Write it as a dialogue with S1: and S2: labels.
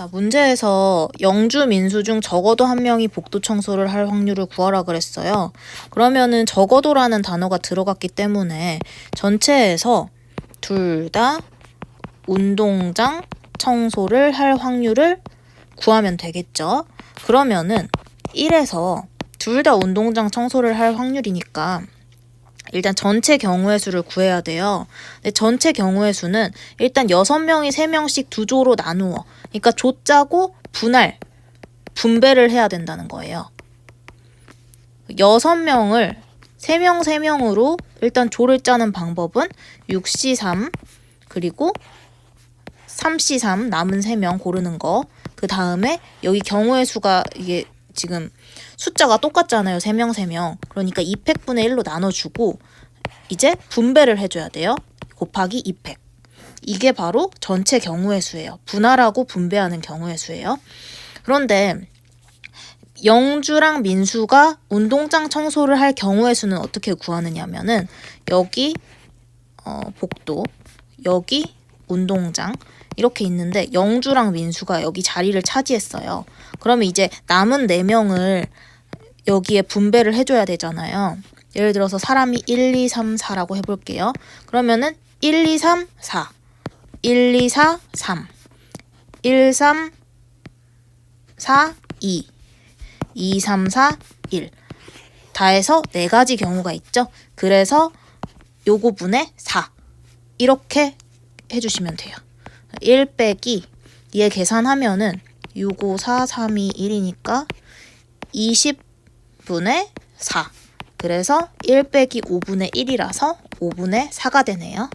S1: 자, 문제에서 영주 민수 중 적어도 한 명이 복도 청소를 할 확률을 구하라 그랬어요. 그러면은 적어도라는 단어가 들어갔기 때문에 전체에서 둘 다 운동장 청소를 할 확률을 구하면 되겠죠. 그러면은 1에서 둘 다 운동장 청소를 할 확률이니까 일단 전체 경우의 수를 구해야 돼요. 근데 전체 경우의 수는 일단 6명이 3명씩 두 조로 나누어. 그러니까 조 짜고 분할, 분배를 해야 된다는 거예요. 6명을 3명 3명으로 일단 조를 짜는 방법은 6C3 그리고 3C3 남은 3명 고르는 거. 그 다음에 여기 경우의 수가 이게 지금 숫자가 똑같잖아요. 3명 3명. 그러니까 2팩분의 1로 나눠주고 이제 분배를 해줘야 돼요. 곱하기 2팩. 이게 바로 전체 경우의 수예요. 분할하고 분배하는 경우의 수예요. 그런데 영주랑 민수가 운동장 청소를 할 경우의 수는 어떻게 구하느냐면은 여기 어, 복도, 여기 운동장 이렇게 있는데 영주랑 민수가 여기 자리를 차지했어요. 그러면 이제 남은 4명을 여기에 분배를 해줘야 되잖아요. 예를 들어서 사람이 1, 2, 3, 4라고 해볼게요. 그러면은 1, 2, 3, 4. 1, 2, 4, 3. 1, 3, 4, 2. 2, 3, 4, 1. 다 해서 네 가지 경우가 있죠. 그래서 요거 분의 4. 이렇게 해주시면 돼요. 1 빼기 2에 계산하면은 6, 5, 4, 3, 2, 1이니까 20분의 4. 그래서 1 빼기 5분의 1이라서 5분의 4가 되네요.